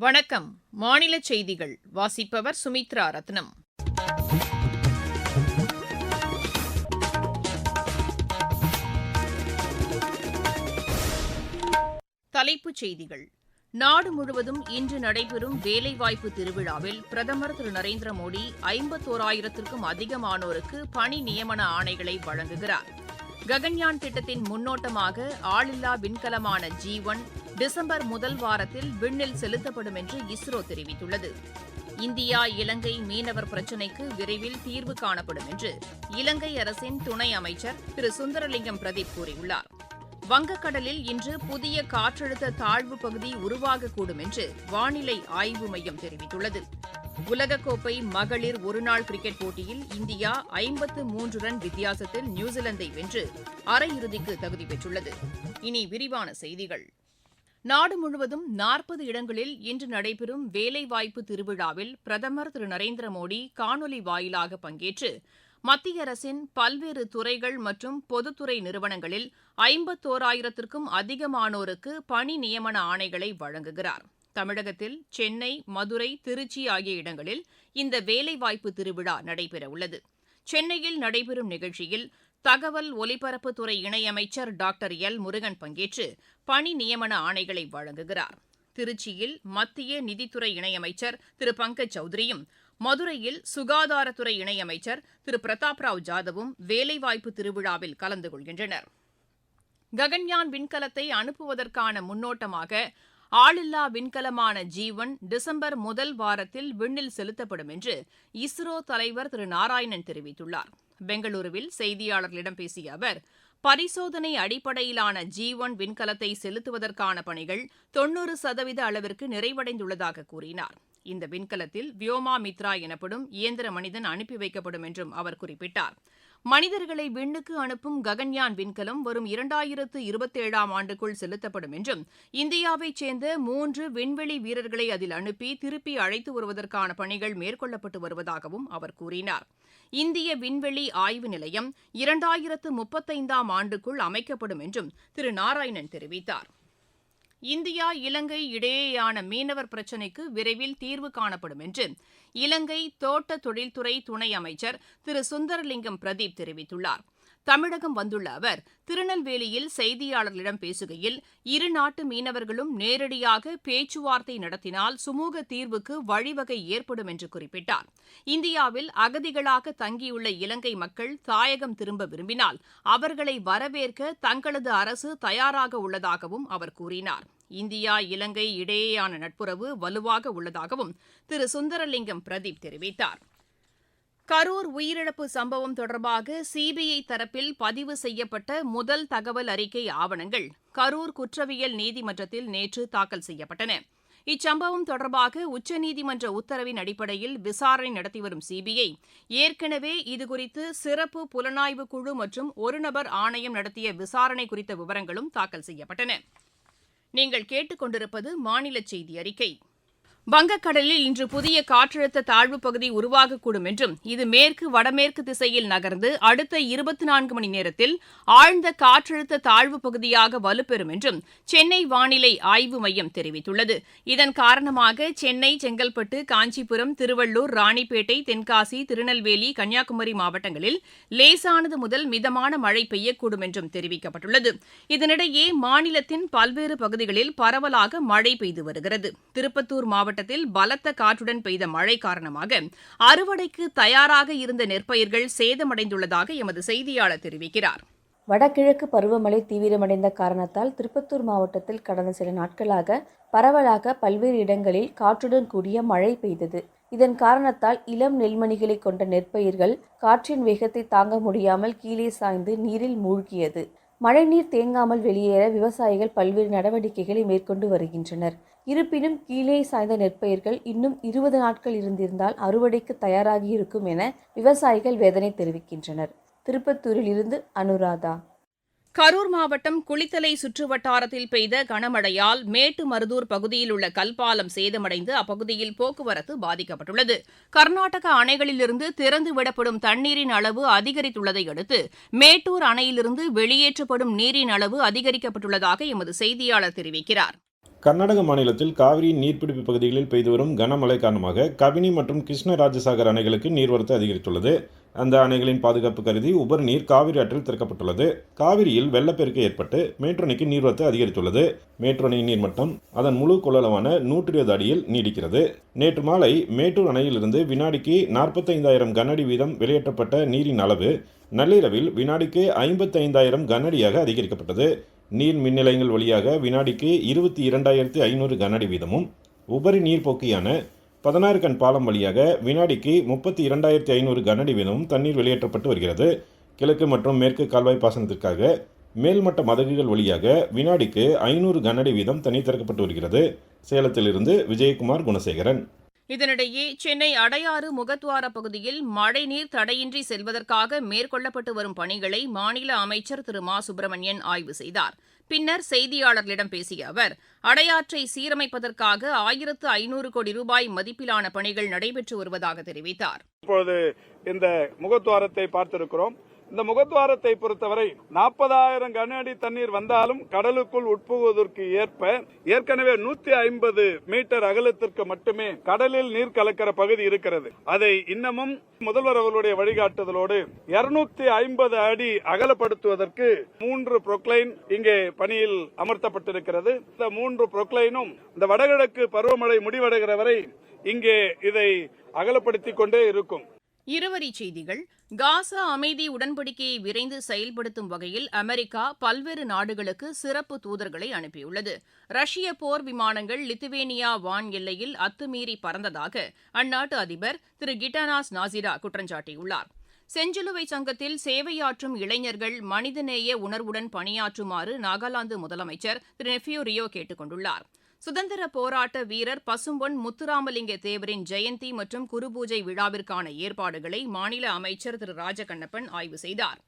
வணக்கம். மாநில செய்திகள். வாசிப்பவர் சுமித்ரா ரத்னம். தலைப்புச் செய்திகள். நாடு முழுவதும் இன்று நடைபெறும் வேலைவாய்ப்பு திருவிழாவில் பிரதமர் திரு. நரேந்திர மோடி ஐம்பத்தோராயிரத்திற்கும் அதிகமானோருக்கு பணி நியமன ஆணைகளை வழங்குகிறார். ககன்யான் திட்டத்தின் முன்னோட்டமாக ஆளில்லா விண்கலமான ஜி ஒன் டிசம்பர் முதல் வாரத்தில் விண்ணில் செலுத்தப்படும் என்று இஸ்ரோ தெரிவித்துள்ளது. இந்தியா இலங்கை மீனவர் பிரச்சினைக்கு விரைவில் தீர்வு காணப்படும் என்று இலங்கை அரசின் துணை அமைச்சர் திரு. சுந்தரலிங்கம் பிரதீப் கூறியுள்ளார். வங்கக்கடலில் இன்று புதிய காற்றழுத்த தாழ்வு பகுதி உருவாகக்கூடும் என்று வானிலை ஆய்வு மையம் தெரிவித்துள்ளது. உலகக்கோப்பை மகளிர் ஒருநாள் கிரிக்கெட் போட்டியில் இந்தியா ஐம்பத்து மூன்று ரன் வித்தியாசத்தில் நியூசிலாந்தை வென்று அரையிறுதிக்கு தகுதி பெற்றுள்ளது. இனி விரிவான செய்திகள். நாடு முழுவதும் நாற்பது இடங்களில் இன்று நடைபெறும் வேலைவாய்ப்பு திருவிழாவில் பிரதமர் திரு நரேந்திர மோடி காணொலி வாயிலாக பங்கேற்று மத்திய அரசின் பல்வேறு துறைகள் மற்றும் பொதுத்துறை நிறுவனங்களில் ஐம்பத்தோராயிரத்திற்கும் அதிகமானோருக்கு பணி நியமன ஆணைகளை வழங்குகிறார். தமிழகத்தில் சென்னை மதுரை திருச்சி ஆகிய இடங்களில் இந்த வேலைவாய்ப்பு திருவிழா நடைபெறவுள்ளது. சென்னையில் நடைபெறும் நிகழ்ச்சியில் தகவல் ஒலிபரப்புத்துறை இணையமைச்சர் டாக்டர் எல். முருகன் பங்கேற்று பணி நியமன ஆணைகளை வழங்குகிறார். திருச்சியில் மத்திய நிதித்துறை இணையமைச்சர் திரு. பங்கஜ் சௌத்ரியும் மதுரையில் சுகாதாரத்துறை இணையமைச்சர் திரு. பிரதாப் ராவ் ஜாதவும் வேலைவாய்ப்பு திருவிழாவில் கலந்து கொள்கின்றனர். ககன்யான் விண்கலத்தை அனுப்புவதற்கான முன்னோட்டமாக ஆளில்லா விண்கலமான ஜீவன் டிசம்பர் முதல் வாரத்தில் விண்ணில் செலுத்தப்படும் என்று இஸ்ரோ தலைவர் திரு நாராயணன் தெரிவித்துள்ளார். பெங்களூருவில் செய்தியாளர்களிடம் பேசிய அவர் பரிசோதனை அடிப்படையிலான ஜீவன் விண்கலத்தை செலுத்துவதற்கான பணிகள் தொன்னூறு சதவீத அளவிற்கு நிறைவடைந்துள்ளதாக கூறினார். இந்த விண்கலத்தில் வியோமா மித்ரா எனப்படும் இயந்திர மனிதன் அனுப்பி வைக்கப்படும் என்றும் அவர் குறிப்பிட்டார். மனிதர்களை விண்ணுக்கு அனுப்பும் ககன்யான் விண்கலம் வரும் இரண்டாயிரத்து இருபத்தேழாம் ஆண்டுக்குள் செலுத்தப்படும் என்றும் இந்தியாவைச் சேர்ந்த மூன்று விண்வெளி வீரர்களை அதில் அனுப்பி திருப்பி அழைத்து வருவதற்கான பணிகள் மேற்கொள்ளப்பட்டு வருவதாகவும் அவர் கூறினார். இந்திய விண்வெளி ஆய்வு நிலையம் இரண்டாயிரத்து முப்பத்தைந்தாம் ஆண்டுக்குள் அமைக்கப்படும் என்றும் திரு. நாராயணன் தெரிவித்தார். இந்தியா இலங்கை இடையேயான மீனவர் பிரச்சினைக்கு விரைவில் தீர்வு காணப்படும் என்று இலங்கை தோட்ட தொழில்துறை துணை அமைச்சர் திரு சுந்தரலிங்கம் பிரதீப் தெரிவித்துள்ளார். தமிழகம் வந்துள்ள அவர் திருநெல்வேலியில் செய்தியாளர்களிடம் பேசுகையில் இரு நாட்டு மீனவர்களும் நேரடியாக பேச்சுவார்த்தை நடத்தினால் சுமூக தீர்வுக்கு வழிவகை ஏற்படும் என்று குறிப்பிட்டார். இந்தியாவில் அகதிகளாக தங்கியுள்ள இலங்கை மக்கள் தாயகம் திரும்ப விரும்பினால் அவர்களை வரவேற்க தங்களது அரசு தயாராக உள்ளதாகவும் அவர் கூறினார். இந்தியா இலங்கை இடையேயான நட்புறவு வலுவாக உள்ளதாகவும் திரு. சுந்தரலிங்கம் பிரதீப் தெரிவித்தார். கரூர் உயிரிழப்பு சம்பவம் தொடர்பாக சிபிஐ தரப்பில் பதிவு செய்யப்பட்ட முதல் தகவல் அறிக்கை ஆவணங்கள் கரூர் குற்றவியல் நீதிமன்றத்தில் நேற்று தாக்கல் செய்யப்பட்டன. இச்சம்பவம் தொடர்பாக உச்சநீதிமன்ற உத்தரவின் அடிப்படையில் விசாரணை நடத்தி வரும் சிபிஐ ஏற்கனவே இதுகுறித்து சிறப்பு புலனாய்வு குழு மற்றும் ஒருநபர் ஆணையம் நடத்திய விசாரணை குறித்த விவரங்களும் தாக்கல் செய்யப்பட்டன. நீங்கள் கேட்டுக்கொண்டிருப்பது மாநில செய்தி அறிக்கை. வங்கக்கடலில் இன்று புதிய காற்றழுத்த தாழ்வுப் பகுதி உருவாகக்கூடும் என்றும் இது மேற்கு வடமேற்கு திசையில் நகர்ந்து அடுத்த இருபத்தி நான்கு மணி நேரத்தில் ஆழ்ந்த காற்றழுத்த தாழ்வுப் பகுதியாக வலுப்பெறும் என்றும் சென்னை வானிலை ஆய்வு மையம் தெரிவித்துள்ளது. இதன் காரணமாக சென்னை செங்கல்பட்டு காஞ்சிபுரம் திருவள்ளூர் ராணிப்பேட்டை தென்காசி திருநெல்வேலி கன்னியாகுமரி மாவட்டங்களில் லேசானது முதல் மிதமான மழை பெய்யக்கூடும் என்றும் தெரிவிக்கப்பட்டுள்ளது. இதனிடையே மாநிலத்தின் பல்வேறு பகுதிகளில் பரவலாக மழை பெய்து வருகிறது. திருப்பத்தூர் மாவட்டம் மாவட்டத்தில் பலத்த காற்றுடன் பெய்த மழை காரணமாக அறுவடைக்கு தயாராக இருந்த நெற்பயிர்கள் சேதமடைந்துள்ளதாக எமது செய்தியாளர் தெரிவிக்கிறார். வடகிழக்கு பருவமழை தீவிரமடைந்த காரணத்தால் திருப்பத்தூர் மாவட்டத்தில் கடந்த சில நாட்களாக பரவலாக பல்வேறு இடங்களில் காற்றுடன் கூடிய மழை பெய்தது. இதன் காரணத்தால் இளம் நெல்மணிகளை கொண்ட நெற்பயிர்கள் காற்றின் வேகத்தை தாங்க முடியாமல் கீழே சாய்ந்து நீரில் மூழ்கியது. மழைநீர் தேங்காமல் வெளியேற விவசாயிகள் பல்வேறு நடவடிக்கைகளை மேற்கொண்டு வருகின்றனர். இருப்பினும் கீழே சாய்ந்த நெற்பயிர்கள் இன்னும் இருபது நாட்கள் இருந்திருந்தால் அறுவடைக்கு தயாராகி இருக்கும் என விவசாயிகள் வேதனை தெரிவிக்கின்றனர். திருப்பத்தூரில் இருந்து அனுராதா. கரூர் மாவட்டம் குளித்தலை சுற்றுவட்டாரத்தில் பெய்த கனமழையால் மேட்டுமருதூர் பகுதியில் உள்ள கல்பாலம் சேதமடைந்து அப்பகுதியில் போக்குவரத்து பாதிக்கப்பட்டுள்ளது. கர்நாடக அணைகளிலிருந்து திறந்து விடப்படும் தண்ணீரின் அளவு அதிகரித்துள்ளதை அடுத்து மேட்டூர் அணையிலிருந்து வெளியேற்றப்படும் நீரின் அளவு அதிகரிக்கப்பட்டுள்ளதாக எமது செய்தியாளர் தெரிவிக்கிறார். கர்நாடக மாநிலத்தில் காவிரியின் நீர்பிடிப்பு பகுதிகளில் பெய்து வரும் கனமழை காரணமாக கபினி மற்றும் கிருஷ்ணராஜசாகர் அணைகளுக்கு நீர்வரத்து அதிகரித்துள்ளது. அந்த அணைகளின் பாதுகாப்பு கருதி உபரி நீர் காவிரி ஆற்றில் திறக்கப்பட்டுள்ளது. காவிரியில் வெள்ளப்பெருக்கு ஏற்பட்டு மேற்றணைக்கு நீர்வரத்து அதிகரித்துள்ளது. மேற்றணை நீர்மட்டம் அதன் முழு கொள்ளளவான நூற்றி இருபது அடியில் நீடிக்கிறது. நேற்று மாலை மேட்டூர் அணையிலிருந்து வினாடிக்கு நாற்பத்தைந்தாயிரம் கனஅடி வீதம் வெளியேற்றப்பட்ட நீரின் அளவு நள்ளிரவில் வினாடிக்கு ஐம்பத்தைந்தாயிரம் கனஅடியாக அதிகரிக்கப்பட்டது. நீர் மின் நிலையங்கள் வழியாக வினாடிக்கு இருபத்தி இரண்டாயிரத்தி ஐநூறு கனஅடி வீதமும் உபரி நீர்ப்போக்கியான பதினாறு கண் பாலம் வழியாக வினாடிக்கு முப்பத்தி இரண்டாயிரத்தி ஐநூறு கனஅடி வீதமும் தண்ணீர் வெளியேற்றப்பட்டு வருகிறது. கிழக்கு மற்றும் மேற்கு கால்வாய் பாசனத்திற்காக மேல்மட்ட மதகுகள் வழியாக வினாடிக்கு ஐநூறு கனஅடி வீதம் தண்ணீர் திறக்கப்பட்டு வருகிறது. சேலத்திலிருந்து விஜயகுமார் குணசேகரன். இதனிடையே சென்னை அடையாறு முகத்துவார பகுதியில் மழைநீர் தடையின்றி செல்வதற்காக மேற்கொள்ளப்பட்டு வரும் பணிகளை மாநில அமைச்சர் திரு. மா. சுப்பிரமணியன் ஆய்வு செய்தார். பின்னர் செய்தியாளர்களிடம் பேசிய அவர் அடையாற்றை சீரமைப்பதற்காக ஆயிரத்து ஐநூறு கோடி ரூபாய் மதிப்பிலான பணிகள் நடைபெற்று வருவதாக தெரிவித்தார். இப்பொழுது இந்த முகத்துவாரத்தை பார்த்திருக்கிறோம். இந்த முகத்துவாரத்தை பொறுத்தவரை நாற்பதாயிரம் கன அடி தண்ணீர் வந்தாலும் கடலுக்குள் உட்புகுவதற்கு ஏற்ப ஏற்கனவே நூத்தி ஐம்பது மீட்டர் அகலத்திற்கு மட்டுமே கடலில் நீர் கலக்கிற பகுதி இருக்கிறது. அதை இன்னமும் முதல்வர் அவர்களுடைய வழிகாட்டுதலோடு இருநூத்தி ஐம்பது அடி அகலப்படுத்துவதற்கு மூன்று புரொக்லைன் இங்கே பணியில் அமர்த்தப்பட்டிருக்கிறது. இந்த மூன்று புரொக்லைனும் இந்த வடகிழக்கு பருவமழை முடிவடைகிற வரை இங்கே இதை அகலப்படுத்திக் கொண்டே இருக்கும். இருவரிச் செய்திகள். காசா அமைதி உடன்படிக்கையை விரைந்து செயல்படுத்தும் வகையில் அமெரிக்கா பல்வேறு நாடுகளுக்கு சிறப்பு தூதர்களை அனுப்பியுள்ளது. ரஷ்ய போர் விமானங்கள் லித்துவேனியா வான் எல்லையில் அத்துமீறி பறந்ததாக அந்நாட்டு அதிபர் திரு கிட்டானாஸ் நாசிரா குற்றஞ்சாட்டியுள்ளார். செஞ்சிலுவை சங்கத்தில் சேவையாற்றும் இளைஞர்கள் மனிதநேய உணர்வுடன் பணியாற்றுமாறு நாகாலாந்து முதலமைச்சர் திரு நெஃபியூ ரியோ கேட்டுக் கொண்டுள்ளாா் சுதந்திர போராட்ட வீரர் பசும்பொன் முத்துராமலிங்க தேவரின் ஜெயந்தி மற்றும் குருபூஜை விழாவிற்கான ஏற்பாடுகளை மாநில அமைச்சர் திரு ராஜகண்ணப்பன் ஆய்வு செய்தார்.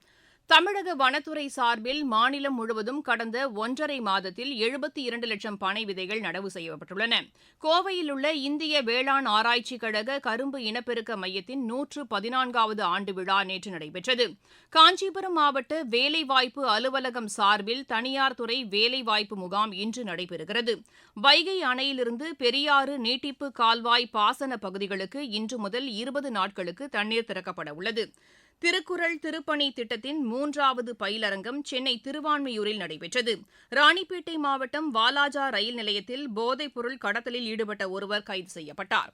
தமிழக வனத்துறை சார்பில் மாநிலம் முழுவதும் கடந்த ஒன்றரை மாதத்தில் எழுபத்தி இரண்டு லட்சம் பனை விதைகள் நடவு செய்யப்பட்டுள்ளன. கோவையில் உள்ள இந்திய வேளாண் ஆராய்ச்சிக் கழக கரும்பு இனப்பெருக்க மையத்தின் நூற்று பதினான்காவது ஆண்டு விழா நேற்று நடைபெற்றது. காஞ்சிபுரம் மாவட்ட வேலைவாய்ப்பு அலுவலகம் சார்பில் தனியார் துறை வேலைவாய்ப்பு முகாம் இன்று நடைபெறுகிறது. வைகை அணையிலிருந்து பெரியாறு நீட்டிப்பு கால்வாய் பாசன பகுதிகளுக்கு இன்று முதல் இருபது நாட்களுக்கு தண்ணீர் திறக்கப்பட உள்ளது. திருக்குறள் திருப்பணி திட்டத்தின் மூன்றாவது பயிலரங்கம் சென்னை திருவான்மையூரில் நடைபெற்றது. ராணிப்பேட்டை மாவட்டம் வாலாஜா ரயில் நிலையத்தில் போதைப் பொருள் கடத்தலில் ஈடுபட்ட ஒருவர் கைது செய்யப்பட்டார்.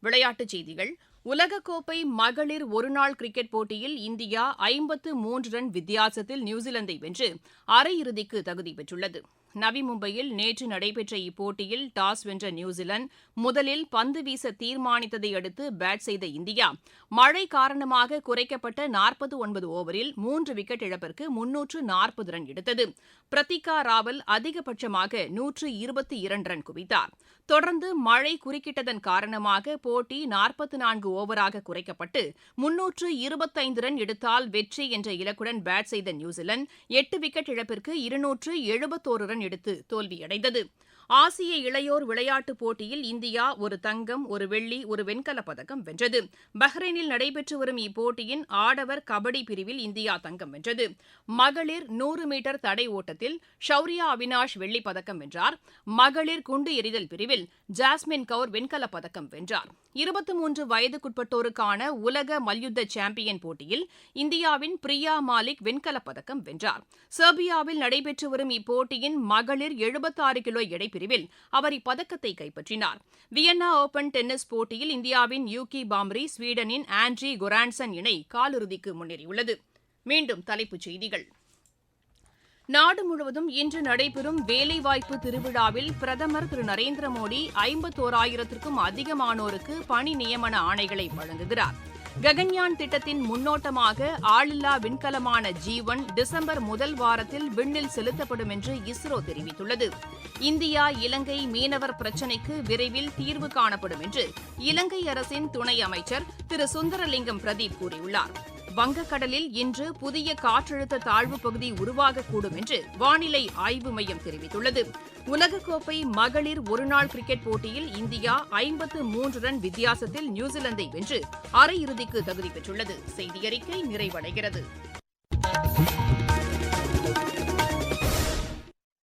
விளையாட்டுச் செய்திகள். உலகக்கோப்பை மகளிர் ஒருநாள் கிரிக்கெட் போட்டியில் இந்தியா ஐம்பத்து மூன்று ரன் வித்தியாசத்தில் நியூசிலாந்தை வென்று அரையிறுதிக்கு தகுதி பெற்றுள்ளது. நவி மும்பையில் நேற்று நடைபெற்ற இப்போட்டியில் டாஸ் வென்ற நியூசிலாந்து முதலில் பந்து வீச தீர்மானித்ததை அடுத்து பேட் செய்த இந்தியா மழை காரணமாக குறைக்கப்பட்ட நாற்பது ஒன்பது ஓவரில் மூன்று விக்கெட் இழப்பிற்கு முன்னூற்று நாற்பது ரன் எடுத்தது. பிரத்திகா ராவல் அதிகபட்சமாக நூற்று இருபத்தி இரண்டு ரன் குவித்தார். தொடர்ந்து மழை குறுக்கிட்டதன் காரணமாக போட்டி நாற்பத்தி நான்கு ஓவராக குறைக்கப்பட்டு முன்னூற்று இருபத்தைந்து ரன் எடுத்தால் வெற்றி என்ற இலக்குடன் பேட் செய்த நியூசிலாந்து எட்டு விக்கெட் இழப்பிற்கு இருநூற்று எழுபத்தோரு ரன் எடுத்து தோல்வியடைந்தது. ஆசிய இளையோர் விளையாட்டுப் போட்டியில் இந்தியா ஒரு தங்கம் ஒரு வெள்ளி ஒரு வெண்கலப் பதக்கம் வென்றது. பஹ்ரைனில் நடைபெற்று வரும் இப்போட்டியின் ஆடவர் கபடி பிரிவில் இந்தியா தங்கம் வென்றது. மகளிர் நூறு மீட்டர் தடை ஓட்டத்தில் ஷௌரியா அவினாஷ் வெள்ளிப் பதக்கம் வென்றார். மகளிர் குண்டு எறிதல் பிரிவில் ஜாஸ்மின் கவுர் வெண்கலப் பதக்கம் வென்றார். இருபத்தி மூன்று வயதுக்குட்பட்டோருக்கான உலக மல்யுத்த சாம்பியன் போட்டியில் இந்தியாவின் பிரியா மாலிக் வெண்கலப் பதக்கம் வென்றார். செர்பியாவில் நடைபெற்று வரும் இப்போட்டியின் மகளிர் எழுபத்தாறு கிலோ பிரிவில் அவர் இப்பதக்கத்தை கைப்பற்றினார். வியன்னா ஓபன் டென்னிஸ் போட்டியில் இந்தியாவின் யூகி பாம்ரி ஸ்வீடனின் ஆண்ட்ரி கொரான்சன் இணை காலிறுதிக்கு முன்னேறியுள்ளது. மீண்டும் தலைப்புச் செய்திகள். நாடு முழுவதும் இன்று நடைபெறும் வேலைவாய்ப்பு திருவிழாவில் பிரதமர் திரு நரேந்திர மோடி ஐம்பத்தோராயிரத்திற்கும் அதிகமானோருக்கு பணி நியமன ஆணைகளை வழங்குகிறாா் ககன்யான் திட்டத்தின் முன்னோட்டமாக ஆளில்லா விண்கலமான ஜீவன் டிசம்பர் முதல் வாரத்தில் விண்ணில் செலுத்தப்படும் என்று இஸ்ரோ தெரிவித்துள்ளது. இந்தியா இலங்கை மீனவர் பிரச்சினைக்கு விரைவில் தீர்வு காணப்படும் என்று இலங்கை அரசின் துணை அமைச்சர் திரு சுந்தரலிங்கம் பிரதீப் கூறியுள்ளார். வங்கக்கடலில் இன்று புதிய காற்றழுத்த தாழ்வு பகுதி உருவாகக்கூடும் என்று வானிலை ஆய்வு மையம் தெரிவித்துள்ளது. உலகக்கோப்பை மகளிர் ஒருநாள் கிரிக்கெட் போட்டியில் இந்தியா ஐம்பத்து மூன்று ரன் வித்தியாசத்தில் நியூசிலாந்தை வென்று அரையிறுதிக்கு தகுதி பெற்றுள்ளது. செய்தியறிக்கை நிறைவடைகிறது.